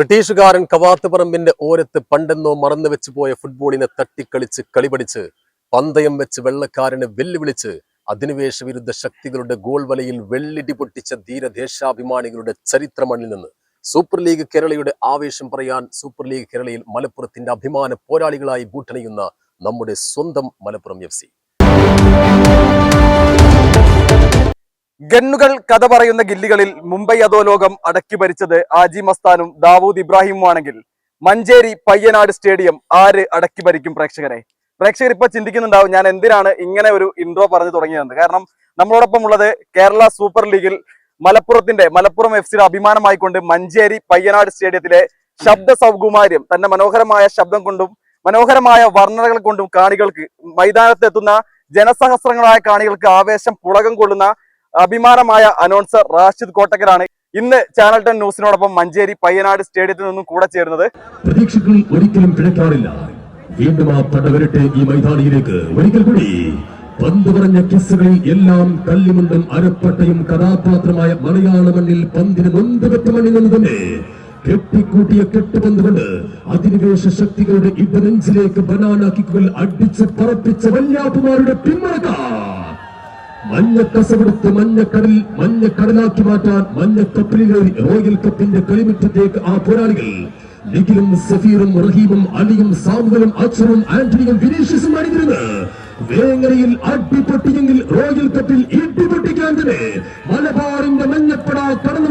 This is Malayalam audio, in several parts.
ബ്രിട്ടീഷുകാരൻ കവാത്തുപറമ്പിന്റെ ഓരത്ത് പണ്ടെന്നോ മറന്നു വെച്ചു പോയ ഫുട്ബോളിനെ തട്ടിക്കളിച്ച് കളിപടിച്ച് പന്തയം വെച്ച് വെള്ളക്കാരനെ വെല്ലുവിളിച്ച് അധിനിവേശ വിരുദ്ധ ശക്തികളുടെ ഗോൾ വലയിൽ വെള്ളിടി പൊട്ടിച്ച ധീരദേശാഭിമാനികളുടെ ചരിത്രമണ്ണിൽ നിന്ന് സൂപ്പർ ലീഗ് കേരളയുടെ ആവേശം പറയാൻ സൂപ്പർ ലീഗ് കേരളയിൽ മലപ്പുറത്തിന്റെ അഭിമാന പോരാളികളായി ബൂട്ടണിയുന്ന നമ്മുടെ സ്വന്തം മലപ്പുറം എഫ് ഗണ്ണുകൾ കഥ പറയുന്ന ഗില്ലികളിൽ മുംബൈ അധോലോകം അടക്കി ഭരിച്ചത് ആജി മസ്താനും ദാവൂദ് ഇബ്രാഹിമുമാണെങ്കിൽ. മഞ്ചേരി പയ്യനാട് സ്റ്റേഡിയം ആര് അടക്കി ഭരിക്കും പ്രേക്ഷകരെ? പ്രേക്ഷകർ ഇപ്പൊ ചിന്തിക്കുന്നുണ്ടാവും ഞാൻ എന്തിനാണ് ഇങ്ങനെ ഒരു ഇൻട്രോ പറഞ്ഞു തുടങ്ങിയതെന്ന്. കാരണം നമ്മളോടൊപ്പം ഉള്ളത് കേരള സൂപ്പർ ലീഗിൽ മലപ്പുറത്തിന്റെ മലപ്പുറം എഫ് സിയുടെ അഭിമാനമായിക്കൊണ്ട് മഞ്ചേരി പയ്യനാട് സ്റ്റേഡിയത്തിലെ ശബ്ദ സൗകുമാര്യം തന്റെ മനോഹരമായ ശബ്ദം കൊണ്ടും മനോഹരമായ വർണനകൾ കൊണ്ടും കാണികൾക്ക് മൈതാനത്തെത്തുന്ന ജനസഹസ്രങ്ങളായ കാണികൾക്ക് ആവേശം പുളകം കൊള്ളുന്ന അഭിമാനമായ അനൗൺസർ റാഷിദ് കോട്ടക്കലാണ് ഇന്ന് ചാനൽ ടെൻ ന്യൂസിനോടൊപ്പം മഞ്ചേരി പയ്യനാട് സ്റ്റേഡിയത്തിൽ നിന്നും കൂടെ ചേരുന്നത്. പ്രതീക്ഷകൾ ഒരിക്കലും പിഴക്കാറില്ല വീണ്ടും ആ പടവരട്ടെ ഈ മൈതാനിയിലേക്ക്. ഒരിക്കൽ കൂടി പന്ത് പറഞ്ഞ കിസ്സുകളിൽ എല്ലാം കല്ലിമുണ്ടും അരപ്പട്ടയും കഥാപാത്രമായ മലയാള മണ്ണിൽ പന്തിന് നൊന്തുപെറ്റ മണ്ണിൽ നിന്ന് തന്നെ കെട്ടിക്കൂട്ടിയ കെട്ടുപന്ത് കൊണ്ട് അധിനിവേശ ശക്തികളുടെ ഇടനെഞ്ചിലേക്ക് ബനാനാക്കിക്കുകൾ കിക്കുകൾ അടിച്ച് പറപ്പിച്ച വല്യാപ്പുമാരുടെ പിന്മറക്കാർ മഞ്ഞക്കസവെടുത്ത് മഞ്ഞക്കടൽ മഞ്ഞക്കടലാക്കി മാറ്റാൻ മഞ്ഞ കപ്പലിൽ റോയൽ കപ്പിന്റെ കളിമുറ്റത്തേക്ക് ആ പോരാളികൾ. നിഖിലും സഫീറും റഹീമും അലിയും സാമുവലും അച്ഛനും ആന്റണിയും വിനീഷ്യസും അണിഞ്ഞിരുന്ന് വേങ്ങരയിൽ അടിപൊട്ടിയെങ്കിൽ റോയൽ കപ്പിൽ ഇടിപൊട്ടിക്കാൻ തന്നെ മലബാറിന്റെ മഞ്ഞപ്പട കടന്നു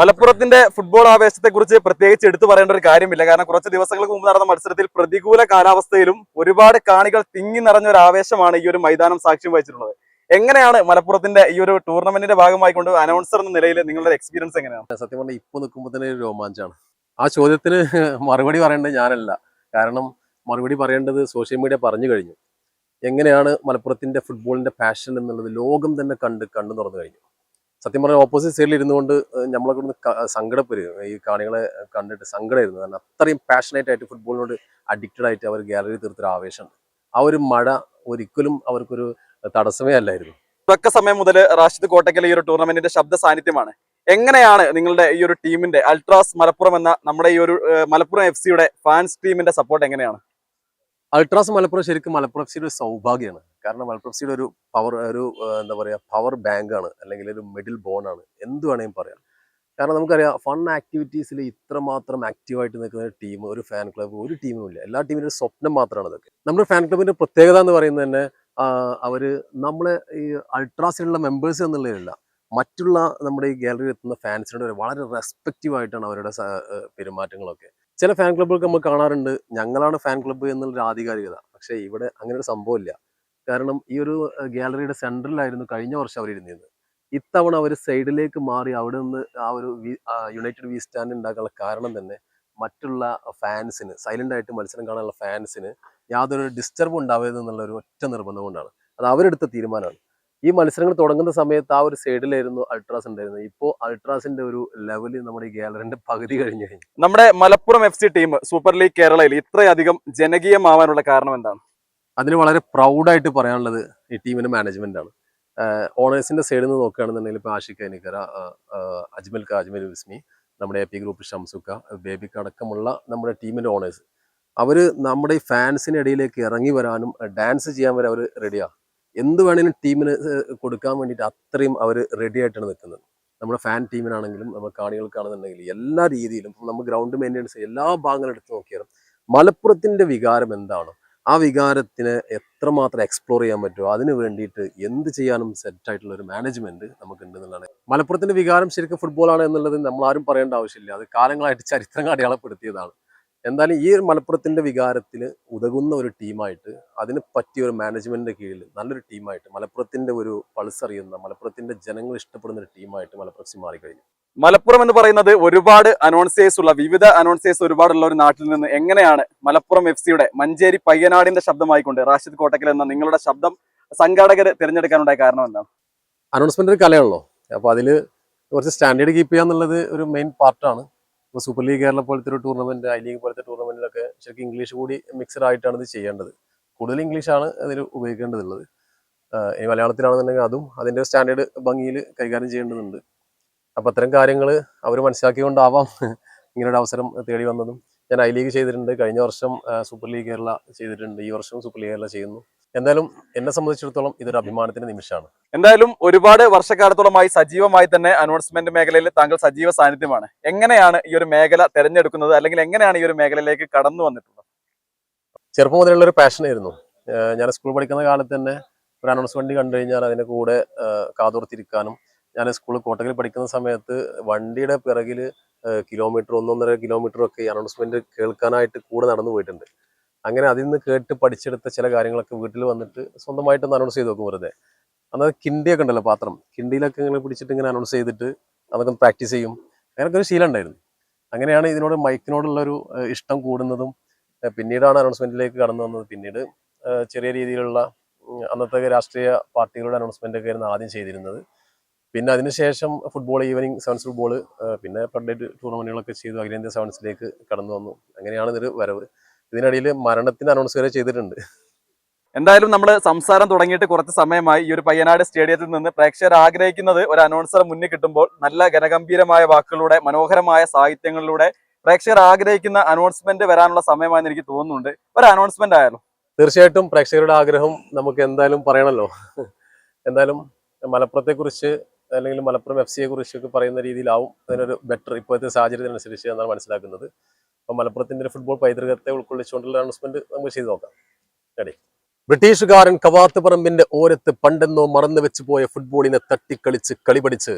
മലപ്പുറത്തിന്റെ ഫുട്ബോൾ ആവേശത്തെ കുറിച്ച് പ്രത്യേകിച്ച് എടുത്തു പറയേണ്ട ഒരു കാര്യമില്ല. കാരണം കുറച്ച് ദിവസങ്ങൾക്ക് മുമ്പ് നടന്ന മത്സരത്തിൽ പ്രതികൂല കാലാവസ്ഥയിലും ഒരുപാട് കാണികൾ തിങ്ങി നിറഞ്ഞ ഒരു ആവേശമാണ് ഈ ഒരു മൈതാനം സാക്ഷ്യം വഹിച്ചിട്ടുള്ളത്. എങ്ങനെയാണ് മലപ്പുറത്തിന്റെ ഈ ഒരു ടൂർണമെന്റിന്റെ ഭാഗമായിക്കൊണ്ട് അനൗൺസർ എന്ന നിലയിൽ നിങ്ങളുടെ എക്സ്പീരിയൻസ് എങ്ങനെയാണ്? സത്യം പറഞ്ഞാൽ ഇപ്പൊ നിൽക്കുമ്പോൾ തന്നെ ഒരു രോമാഞ്ചാണ് ആ ചോദ്യത്തിന് മറുപടി പറയേണ്ടത് ഞാനല്ല. കാരണം മറുപടി പറയേണ്ടത് സോഷ്യൽ മീഡിയ പറഞ്ഞു കഴിഞ്ഞു. എങ്ങനെയാണ് മലപ്പുറത്തിന്റെ ഫുട്ബോളിന്റെ പാഷൻ എന്നുള്ളത് ലോകം തന്നെ കണ്ട് കണ്ടു തുറന്നു കഴിഞ്ഞു. സത്യം പറഞ്ഞാൽ ഓപ്പോസിറ്റ് സൈഡിൽ ഇരുന്നുകൊണ്ട് കൊണ്ട് നമ്മളെ കൊണ്ട് സങ്കടപ്പെരും ഈ കാണികളെ കണ്ടിട്ട് സങ്കടമായിരുന്നു. കാരണം അത്രയും പാഷനേറ്റ് ആയിട്ട് ഫുട്ബോളിനോട് അഡിക്റ്റഡ് ആയിട്ട് അവർ ഗാലറി തീർത്തൊരു ആവേശമുണ്ട്. ആ ഒരു മഴ ഒരിക്കലും അവർക്കൊരു തടസ്സമേ അല്ലായിരുന്നു. തുടക്ക സമയം മുതൽ റാഷിദ് കോട്ടക്കൽ ഈ ഒരു ടൂർണമെന്റിന്റെ ശബ്ദ സാന്നിധ്യമാണ്. എങ്ങനെയാണ് നിങ്ങളുടെ ഈ ഒരു ടീമിന്റെ അൾട്രാസ് മലപ്പുറം എന്ന നമ്മുടെ ഈ ഒരു മലപ്പുറം എഫ് സിയുടെ ഫാൻസ് ടീമിന്റെ സപ്പോർട്ട് എങ്ങനെയാണ്? അൾട്രാസ് മലപ്പുറം ശരിക്കും മലപ്പുറം എഫ് സിയുടെ ഒരു സൗഭാഗ്യമാണ്. കാരണം മലപ്പുറം എഫ് സിയുടെ ഒരു പവർ ഒരു എന്താ പറയുക പവർ ബാങ്ക് ആണ്. അല്ലെങ്കിൽ ഒരു മിഡിൽ ബോൺ ആണ്. എന്ത് വേണമെങ്കിലും പറയാം. കാരണം നമുക്കറിയാം ഫൺ ആക്ടിവിറ്റീസിൽ ഇത്രമാത്രം ആക്റ്റീവായിട്ട് നിൽക്കുന്ന ഒരു ടീം ഒരു ഫാൻ ക്ലബ്ബ് ഒരു ടീമും ഇല്ല. എല്ലാ ടീമിന്റെ ഒരു സ്വപ്നം മാത്രമാണ് അതൊക്കെ. നമ്മുടെ ഫാൻ ക്ലബിന്റെ പ്രത്യേകത എന്ന് പറയുന്നത് തന്നെ അവർ നമ്മളെ ഈ അൾട്രാസിലുള്ള മെമ്പേഴ്സ് എന്നുള്ളതിലല്ല മറ്റുള്ള നമ്മുടെ ഈ ഗാലറിയിൽ എത്തുന്ന ഫാൻസിനോട് വളരെ റെസ്പെക്റ്റീവ് ആയിട്ടാണ് അവരുടെ പെരുമാറ്റങ്ങളൊക്കെ. ചില ഫാൻ ക്ലബ്ബുകൾക്ക് നമ്മൾ കാണാറുണ്ട്. ഞങ്ങളാണ് ഫാൻ ക്ലബ്ബ് എന്നുള്ളൊരു ആധികാരികത. പക്ഷേ ഇവിടെ അങ്ങനെ ഒരു സംഭവമില്ല. കാരണം ഈ ഒരു ഗാലറിയുടെ സെന്ററിലായിരുന്നു കഴിഞ്ഞ വർഷം അവർ ഇരുന്നിരുന്നത് ഇത്തവണ അവർ സൈഡിലേക്ക് മാറി അവിടെ നിന്ന് ആ ഒരു യുണൈറ്റഡ് വി സ്റ്റാൻഡ് ഉണ്ടാക്കാനുള്ള കാരണം തന്നെ മറ്റുള്ള ഫാൻസിന് സൈലന്റ് ആയിട്ട് മത്സരം കാണാനുള്ള ഫാൻസിന് യാതൊരു ഡിസ്റ്റർബ് ഉണ്ടാവരുത് ഒരു ഒറ്റ നിർബന്ധം കൊണ്ടാണ്. അത് അവരെടുത്ത തീരുമാനമാണ്. ഈ മത്സരങ്ങൾ തുടങ്ങുന്ന സമയത്ത് ആ ഒരു സൈഡിലായിരുന്നു അൾട്രാസ് ഉണ്ടായിരുന്നത്. ഇപ്പോൾ അൾട്രാസിന്റെ ഒരു ലെവലിൽ നമ്മുടെ ഈ ഗാലറിന്റെ പകുതി കഴിഞ്ഞു കഴിഞ്ഞു. നമ്മുടെ Malappuram F C team super league കേരളയിൽ ഇത്രയധികം ജനകീയമാവാനുള്ള കാരണം എന്താണ്? അതിന് വളരെ പ്രൗഡായിട്ട് പറയാനുള്ളത് ഈ ടീമിന്റെ മാനേജ്മെന്റ് ആണ്. ഓണേഴ്സിന്റെ സൈഡിൽ നിന്ന് നോക്കുകയാണെന്നുണ്ടെങ്കിൽ ഇപ്പോൾ ആഷിഖ് അനിക്കര അജ്മൽ ക അജ്മൽ വിസ്മി നമ്മുടെ എ പി ഗ്രൂപ്പ് ഷംസുക്ക ബേബിക്ക് അടക്കമുള്ള നമ്മുടെ ടീമിന്റെ ഓണേഴ്സ് അവർ നമ്മുടെ ഈ ഫാൻസിന് ഇടയിലേക്ക് ഇറങ്ങി വരാനും ഡാൻസ് ചെയ്യാൻ വരെ അവർ റെഡിയാണ് എന്ത് വേണേലും ടീമിന് കൊടുക്കാൻ വേണ്ടിയിട്ട് അത്രയും അവർ റെഡി ആയിട്ടാണ് നിൽക്കുന്നത് നമ്മുടെ ഫാൻ ടീമിനാണെങ്കിലും നമ്മുടെ കാണികൾക്കാണെന്നുണ്ടെങ്കിലും എല്ലാ രീതിയിലും നമ്മൾ ഗ്രൗണ്ട് മെയിന്റെനൻസ് എല്ലാ ഭാഗങ്ങളും എടുത്ത് നോക്കിയാലും മലപ്പുറത്തിന്റെ വികാരം എന്താണോ ആ വികാരത്തിന് എത്രമാത്രം എക്സ്പ്ലോർ ചെയ്യാൻ പറ്റുമോ അതിന് വേണ്ടിയിട്ട് എന്ത് ചെയ്യാനും സെറ്റ് ആയിട്ടുള്ള ഒരു മാനേജ്മെന്റ് നമുക്ക് ഉണ്ട് എന്നുള്ളതാണ് മലപ്പുറത്തിന്റെ വികാരം ശരിക്കും ഫുട്ബോളാണ് എന്നുള്ളത് നമ്മൾ ആരും പറയേണ്ട ആവശ്യമില്ല. അത് കാലങ്ങളായിട്ട് ചരിത്രങ്ങൾ അടയാളപ്പെടുത്തിയതാണ്. എന്തായാലും ഈ ഒരു മലപ്പുറത്തിന്റെ വികാരത്തിന് ഉതകുന്ന ഒരു ടീമായിട്ട് അതിന് പറ്റിയ ഒരു മാനേജ്മെന്റിന്റെ കീഴിൽ നല്ലൊരു ടീമായിട്ട് മലപ്പുറത്തിന്റെ ഒരു പൾസ് അറിയുന്ന മലപ്പുറത്തിന്റെ ജനങ്ങൾ ഇഷ്ടപ്പെടുന്ന ഒരു ടീമായിട്ട് മലപ്പുറം സി മാറിക്കഴിഞ്ഞു. മലപ്പുറം എന്ന് പറയുന്നത് ഒരുപാട് അനൗൺസേഴ്സ് ഉള്ള വിവിധ അനൗൺസേഴ്സ് ഒരുപാടുള്ള ഒരു നാട്ടിൽ നിന്ന് എങ്ങനെയാണ് മലപ്പുറം എഫ് സിയുടെ മഞ്ചേരി പയ്യനാടിന്റെ ശബ്ദമായിക്കൊണ്ട് റാഷിദ് കോട്ടക്കൽ എന്ന നിങ്ങളുടെ ശബ്ദം സംഘാടകർ തിരഞ്ഞെടുക്കാനുണ്ടായ കാരണം എന്താണ്? അനൗൺസ്മെന്റ് ഒരു കലയാണല്ലോ. അപ്പോൾ അതിൽ കുറച്ച് സ്റ്റാൻഡേർഡ് കീപ്പ് ചെയ്യുക എന്നുള്ളത് ഒരു മെയിൻ പാർട്ടാണ് ഇപ്പോൾ സൂപ്പർ ലീഗ് കേരള പോലത്തെ ഒരു ടൂർണമെന്റ് ഐ ലീഗ് പോലത്തെ ടൂർണമെന്റിലൊക്കെ ശരിക്കും ഇംഗ്ലീഷ് കൂടി മിക്സഡ് ആയിട്ടാണ് ഇത് ചെയ്യേണ്ടത്. കൂടുതൽ ഇംഗ്ലീഷാണ് അതിൽ ഉപയോഗിക്കേണ്ടതുള്ളത്. ഈ മലയാളത്തിലാണെന്നുണ്ടെങ്കിൽ അതും അതിന്റെ സ്റ്റാൻഡേർഡ് ഭംഗിയിൽ കൈകാര്യം ചെയ്യേണ്ടതുണ്ട്. അപ്പോൾ അത്തരം കാര്യങ്ങൾ അവർ മനസ്സിലാക്കിക്കൊണ്ടാവാം ഇങ്ങനൊരു അവസരം തേടി വന്നതും. ഞാൻ ഐ ലീഗ് ചെയ്തിട്ടുണ്ട്. കഴിഞ്ഞ വർഷം സൂപ്പർ ലീഗ് കേരള ചെയ്തിട്ടുണ്ട്. ഈ വർഷവും സൂപ്പർ ലീഗ് കേരള ചെയ്യുന്നു. എന്തായാലും എന്നെ സംബന്ധിച്ചിടത്തോളം ഇതൊരു അഭിമാനത്തിന്റെ നിമിഷമാണ്. എന്തായാലും ഒരുപാട് വർഷക്കാലത്തോളമായി സജീവമായി തന്നെ അനൗൺസ്മെന്റ് മേഖലയിൽ താങ്കൾ സജീവ സാന്നിധ്യമാണ്. എങ്ങനെയാണ് ഈ ഒരു മേഖല തെരഞ്ഞെടുക്കുന്നത്? അല്ലെങ്കിൽ എങ്ങനെയാണ് ഈ ഒരു മേഖലയിലേക്ക് കടന്നു വന്നിട്ടുള്ളത്? ചെറുപ്പം മുതലുള്ള ഒരു പാഷനായിരുന്നു ആയിരുന്നു. ഞാൻ സ്കൂൾ പഠിക്കുന്ന കാലത്ത് തന്നെ ഒരു അനൗൺസ്മെന്റ് കണ്ടു കഴിഞ്ഞാൽ അതിന്റെ കൂടെ കാതോർത്തിരിക്കാനും ഞാൻ സ്കൂൾ കോട്ടകിൽ പഠിക്കുന്ന സമയത്ത് വണ്ടിയുടെ പിറകിൽ കിലോമീറ്റർ ഒന്നൊന്നര കിലോമീറ്റർ ഒക്കെ അനൗൺസ്മെന്റ് കേൾക്കാനായിട്ട് കൂടെ നടന്നു പോയിട്ടുണ്ട്. അങ്ങനെ അതിൽ നിന്ന് കേട്ട് പഠിച്ചെടുത്ത ചില കാര്യങ്ങളൊക്കെ വീട്ടിൽ വന്നിട്ട് സ്വന്തമായിട്ടൊന്ന് അനൗൺസ് ചെയ്ത് നോക്കും വെറുതെ. അന്നത് കിണ്ടിയൊക്കെ ഉണ്ടല്ലോ പാത്രം. കിണ്ടിയിലൊക്കെ ഇങ്ങനെ പിടിച്ചിട്ട് ഇങ്ങനെ അനൗൺസ് ചെയ്തിട്ട് അതൊക്കെ പ്രാക്ടീസ് ചെയ്യും. അങ്ങനെയൊക്കെ ഒരു ശീലം ഉണ്ടായിരുന്നു. അങ്ങനെയാണ് ഇതിനോട് മൈക്കിനോടുള്ള ഒരു ഇഷ്ടം കൂടുന്നതും പിന്നീടാണ് അനൗൺസ്മെന്റിലേക്ക് കടന്നു വന്നത്. പിന്നീട് ചെറിയ രീതിയിലുള്ള അന്നത്തെ രാഷ്ട്രീയ പാർട്ടികളുടെ അനൗൺസ്മെന്റ് ഒക്കെ ആയിരുന്നു ആദ്യം ചെയ്തിരുന്നത്. പിന്നെ അതിനുശേഷം ഫുട്ബോൾ ഈവനിങ് സെവൻസ് ഫുട്ബോൾ പിന്നെ പ്രഡേറ്റ് ടൂർണമെന്റുകളൊക്കെ ചെയ്തു. അഖിലേന്ത്യാ സെവൻസിലേക്ക് കടന്നു വന്നു. അങ്ങനെയാണ് ഇതൊരു വരവ്. ഇതിനിടയിൽ മരണത്തിന് അനൗൺസ് വരെ ചെയ്തിട്ടുണ്ട്. എന്തായാലും നമ്മൾ സംസാരം തുടങ്ങിയിട്ട് കുറച്ച് സമയമായി. ഈ ഒരു പയ്യനാട് സ്റ്റേഡിയത്തിൽ നിന്ന് പ്രേക്ഷകർ ആഗ്രഹിക്കുന്നത് ഒരു അനൗൺസർ മുന്നിൽ കിട്ടുമ്പോൾ നല്ല ഗനഗംഭീരമായ വാക്കുകളിലൂടെ മനോഹരമായ സാഹിത്യങ്ങളിലൂടെ പ്രേക്ഷകർ ആഗ്രഹിക്കുന്ന അനൗൺസ്മെന്റ് വരാനുള്ള സമയമായി എനിക്ക് തോന്നുന്നുണ്ട്. ഒരു അനൗൺസ്മെന്റ് ആയാലും? തീർച്ചയായിട്ടും പ്രേക്ഷകരുടെ ആഗ്രഹം നമുക്ക് എന്തായാലും പറയണല്ലോ. എന്തായാലും മലപ്പുറത്തെ കുറിച്ച് അല്ലെങ്കിൽ മലപ്പുറം എഫ് സിയെ കുറിച്ചൊക്കെ പറയുന്ന രീതിയിലാവും. അതിനൊരു ബെറ്റർ ഇപ്പോഴത്തെ സാഹചര്യത്തിനനുസരിച്ച് എന്നാണ് മനസ്സിലാക്കുന്നത്. അപ്പം മലപ്പുറത്തിന്റെ ഫുട്ബോൾ പൈതൃകത്തെ ഉൾക്കൊള്ളിച്ചുകൊണ്ടുള്ള അനൗൺസ്മെന്റ് നമുക്ക് ചെയ്ത് നോക്കാം. റെഡി ബ്രിട്ടീഷുകാരൻ കവാത്തുപറമ്പിന്റെ ഓരത്ത് പണ്ടെന്നോ മറന്നു വെച്ച് പോയ ഫുട്ബോളിനെ തട്ടിക്കളിച്ച് കളിപടിച്ച്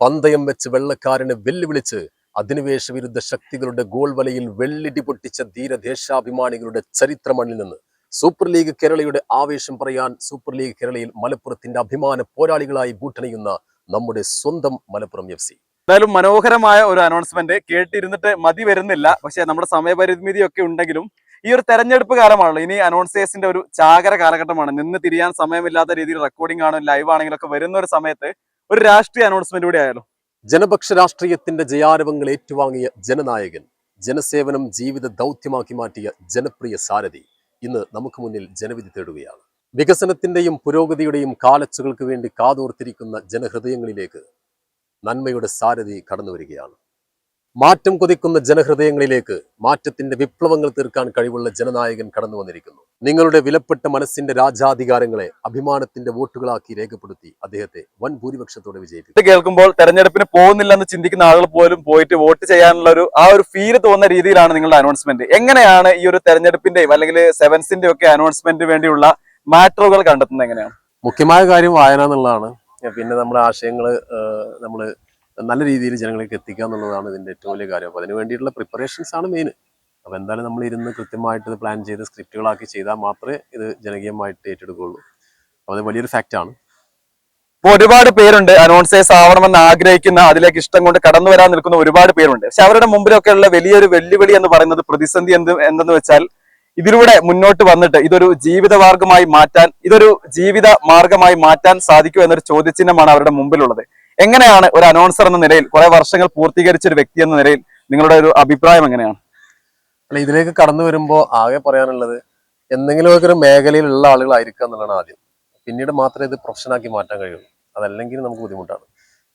പന്തയം വെച്ച് വെള്ളക്കാരനെ വെല്ലുവിളിച്ച് അധിനിവേശ വിരുദ്ധ ശക്തികളുടെ ഗോൾ വലയിൽ വെള്ളിടി പൊട്ടിച്ച ധീരദേശാഭിമാനികളുടെ ചരിത്ര മണ്ണിൽ നിന്ന് സൂപ്പർ ലീഗ് കേരളയുടെ ആവേശം പറയാൻ സൂപ്പർ ലീഗ് കേരളയിൽ മലപ്പുറത്തിന്റെ അഭിമാന പോരാളികളായി ബൂട്ടണിയുന്ന നമ്മുടെ സ്വന്തം മലപ്പുറം എഫ് എന്തായാലും മനോഹരമായ ഒരു അനൗൺസ്മെന്റ് കേട്ടിരുന്നിട്ട് മതി വരുന്നില്ല. പക്ഷെ നമ്മുടെ സമയപരിമിതിയൊക്കെ ഉണ്ടെങ്കിലും ഈ ഒരു തെരഞ്ഞെടുപ്പ് കാലമാണല്ലോ. ഇനി അനൗൺസേഴ്സിന്റെ ഒരു ചാകര കാലഘട്ടമാണ്. നിന്ന് തിരിയാൻ സമയമില്ലാത്ത രീതിയിൽ റെക്കോർഡിംഗ് ആണോ ലൈവ് ആണെങ്കിലും ഒക്കെ വരുന്ന ഒരു സമയത്ത് ഒരു രാഷ്ട്രീയ അനൗൺസ്മെന്റ് കൂടി ആയാലും? ജനപക്ഷ രാഷ്ട്രീയത്തിന്റെ ജയാരവങ്ങൾ ഏറ്റുവാങ്ങിയ ജനനായകൻ ജനസേവനം ജീവിത ദൗത്യമാക്കി മാറ്റിയ ജനപ്രിയ സാരഥി ഇന്ന് നമുക്ക് മുന്നിൽ ജനവിധി തേടുകയാണ്. വികസനത്തിന്റെയും പുരോഗതിയുടെയും കാലച്ചുകൾക്ക് വേണ്ടി കാതോർത്തിരിക്കുന്ന ജനഹൃദയങ്ങളിലേക്ക് നന്മയുടെ സാരഥി കടന്നു വരികയാണ്. മാറ്റം കൊതിക്കുന്ന ജനഹൃദയങ്ങളിലേക്ക് മാറ്റത്തിന്റെ വിപ്ലവങ്ങൾ തീർക്കാൻ കഴിവുള്ള ജനനായകൻ കടന്നു വന്നിരിക്കുന്നു. നിങ്ങളുടെ വിലപ്പെട്ട മനസ്സിന്റെ രാജാധികാരങ്ങളെ അഭിമാനത്തിന്റെ വോട്ടുകളാക്കി രേഖപ്പെടുത്തി അദ്ദേഹത്തെ വൻ ഭൂരിപക്ഷത്തോടെ വിജയിപ്പിക്കും. ഇത് കേൾക്കുമ്പോൾ തെരഞ്ഞെടുപ്പിന് പോകുന്നില്ലെന്ന് ചിന്തിക്കുന്ന ആളുകൾ പോലും പോയിട്ട് വോട്ട് ചെയ്യാനുള്ള ഒരു ആ ഒരു ഫീൽ തോന്നുന്ന രീതിയിലാണ് നിങ്ങളുടെ അനൗൺസ്മെന്റ് എങ്ങനെയാണ് ഈ ഒരു തെരഞ്ഞെടുപ്പിന്റെയും അല്ലെങ്കിൽ സെവൻസിന്റെ ഒക്കെ അനൗൺസ്മെന്റ് വേണ്ടിയുള്ള മാറ്ററുകൾ കണ്ടെത്തുന്നത് എങ്ങനെയാണ്? മുഖ്യമായ കാര്യം വായന എന്നുള്ളതാണ്. പിന്നെ നമ്മുടെ ആശയങ്ങൾ നമ്മൾ നല്ല രീതിയിൽ ജനങ്ങളിലേക്ക് എത്തിക്കുക എന്നുള്ളതാണ് ഇതിന്റെ ഏറ്റവും വലിയ കാര്യം. അപ്പോൾ അതിന് വേണ്ടിയിട്ടുള്ള പ്രിപ്പറേഷൻസ് ആണ് മെയിൻ അപ്പോൾ എന്തായാലും നമ്മൾ ഇരുന്ന് കൃത്യമായിട്ട് ഇത് പ്ലാൻ ചെയ്ത് സ്ക്രിപ്റ്റുകളാക്കി ചെയ്താൽ മാത്രമേ ഇത് ജനകീയമായിട്ട് ഏറ്റെടുക്കുകയുള്ളൂ. അപ്പോൾ അത് വലിയൊരു ഫാക്റ്റാണ് ഇപ്പോൾ ഒരുപാട് പേരുണ്ട്. അനൗൺസേഴ്സ് ആവണമെന്ന് ആഗ്രഹിക്കുന്ന അതിലേക്ക് ഇഷ്ടം കൊണ്ട് കടന്നു വരാൻ നിൽക്കുന്ന ഒരുപാട് പേരുണ്ട്. പക്ഷെ അവരുടെ മുമ്പിലൊക്കെ ഉള്ള വലിയൊരു വെല്ലുവിളി എന്ന് പറയുന്നത് പ്രതിസന്ധി എന്ത് എന്തെന്ന് വെച്ചാൽ ഇതിലൂടെ മുന്നോട്ട് വന്നിട്ട് ഇതൊരു ജീവിത മാർഗമായി മാറ്റാൻ ഇതൊരു ജീവിത മാർഗമായി മാറ്റാൻ സാധിക്കും എന്നൊരു ചോദ്യചിഹ്നമാണ് അവരുടെ മുമ്പിലുള്ളത്. എങ്ങനെയാണ് ഒരു അനൗൺസർ എന്ന നിലയിൽ കുറെ വർഷങ്ങൾ പൂർത്തീകരിച്ച ഒരു വ്യക്തി എന്ന നിലയിൽ നിങ്ങളുടെ ഒരു അഭിപ്രായം എങ്ങനെയാണ്? അല്ല ഇതിലേക്ക് കടന്നു വരുമ്പോൾ ആകെ പറയാനുള്ളത് എന്തെങ്കിലുമൊക്കെ ഒരു മേഖലയിലുള്ള ആളുകളായിരിക്കുക എന്നുള്ളതാണ് ആദ്യം. പിന്നീട് മാത്രമേ ഇത് പ്രൊഫഷനാക്കി മാറ്റാൻ കഴിയുള്ളൂ അതല്ലെങ്കിൽ നമുക്ക് ബുദ്ധിമുട്ടാണ്.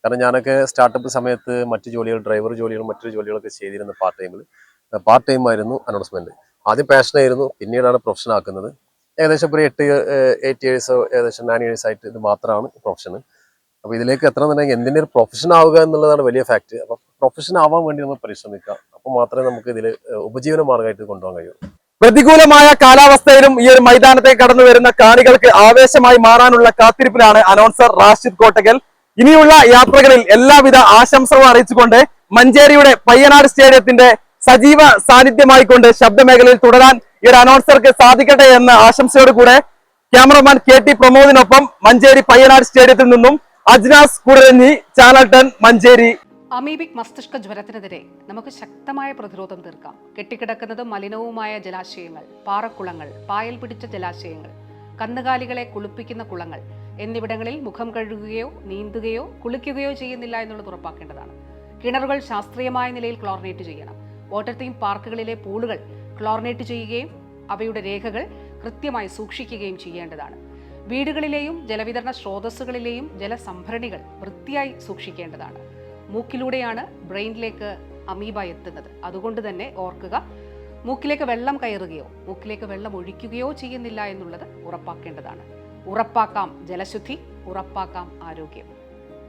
കാരണം ഞാനൊക്കെ സ്റ്റാർട്ടപ്പ് സമയത്ത് മറ്റു ജോലികൾ ഡ്രൈവർ ജോലികൾ മറ്റൊരു ജോലികളൊക്കെ ചെയ്തിരുന്ന പാർട്ട് ടൈമിൽ പാർട്ട് ടൈം ആയിരുന്നു അനൗൺസ്മെന്റ് ആദ്യം പാഷനായിരുന്നു പിന്നീടാണ് പ്രൊഫഷൻ ആക്കുന്നത്. ഏകദേശം ഇപ്പോൾ എട്ട് എയ്റ്റ് ഇയേഴ്സോ ഏകദേശം നയൻ ഇയേഴ്സ് ആയിട്ട് ഇത് മാത്രമാണ് പ്രൊഫഷൻ അപ്പോൾ ഇതിലേക്ക് എത്ര എന്നുണ്ടെങ്കിൽ എന്തിന്റെ ഒരു പ്രൊഫഷൻ ആവുക എന്നുള്ളതാണ് വലിയ ഫാക്ട് അപ്പോൾ പ്രൊഫഷൻ ആവാൻ വേണ്ടി നമ്മൾ പരിശ്രമിക്കുക. അപ്പോൾ മാത്രമേ നമുക്ക് ഇതിൽ ഉപജീവന മാർഗമായിട്ട് കൊണ്ടുപോകാൻ കഴിയൂ. പ്രതികൂലമായ കാലാവസ്ഥയിലും ഈ ഒരു മൈതാനത്തെ കടന്നു വരുന്ന കാണികൾക്ക് ആവേശമായി മാറാനുള്ള കാത്തിരിപ്പിലാണ് അനൗൺസർ റാഷിദ് കോട്ടകൽ ഇനിയുള്ള യാത്രകളിൽ എല്ലാവിധ ആശംസകളും അറിയിച്ചുകൊണ്ട് മഞ്ചേരിയുടെ പയ്യനാട് സ്റ്റേഡിയത്തിന്റെ സജീവ സാന്നിധ്യമായിക്കൊണ്ട് ശബ്ദമേഖലയിൽ തുടരാൻ ഈ ഒരു അനൗൺസർക്ക് സാധിക്കട്ടെ എന്ന ആശംസയോട് കൂടെ ക്യാമറമാൻ കെ ടി പ്രമോദിനൊപ്പം മഞ്ചേരി പയ്യനാട് സ്റ്റേഡിയത്തിൽ നിന്നും Ajnas Kudaranji channel ten Manjeri. Amoebic മസ്തിഷ്ക ജ്വരത്തിനെതിരെ നമുക്ക് ശക്തമായ പ്രതിരോധം തീർക്കാം. കെട്ടിക്കിടക്കുന്നതും മലിനവുമായ ജലാശയങ്ങൾ പാറക്കുളങ്ങൾ പായൽ പിടിച്ച ജലാശയങ്ങൾ കന്നുകാലികളെ കുളിപ്പിക്കുന്ന കുളങ്ങൾ എന്നിവിടങ്ങളിൽ മുഖം കഴുകുകയോ നീന്തുകയോ കുളിക്കുകയോ ചെയ്യുന്നില്ല എന്നുള്ളത് ഉറപ്പാക്കേണ്ടതാണ്. കിണറുകൾ ശാസ്ത്രീയമായ നിലയിൽ ക്ലോറിനേറ്റ് ചെയ്യണം. വാട്ടർ തീം പാർക്കുകളിലെ പൂളുകൾ ക്ലോറിനേറ്റ് ചെയ്യുകയും അവയുടെ രേഖകൾ കൃത്യമായി സൂക്ഷിക്കുകയും ചെയ്യേണ്ടതാണ്. വീടുകളിലെയും ജലവിതരണ സ്രോതസ്സുകളിലെയും ജലസംഭരണികൾ വൃത്തിയായി സൂക്ഷിക്കേണ്ടതാണ്. മൂക്കിലൂടെയാണ് ബ്രെയിനിലേക്ക് അമീബ എത്തുന്നത്. അതുകൊണ്ട് തന്നെ ഓർക്കുക മൂക്കിലേക്ക് വെള്ളം കയറുകയോ മൂക്കിലേക്ക് വെള്ളം ഒഴിക്കുകയോ ചെയ്യുന്നില്ല എന്നുള്ളത് ഉറപ്പാക്കേണ്ടതാണ്. ഉറപ്പാക്കാം ജലശുദ്ധി ഉറപ്പാക്കാം ആരോഗ്യം.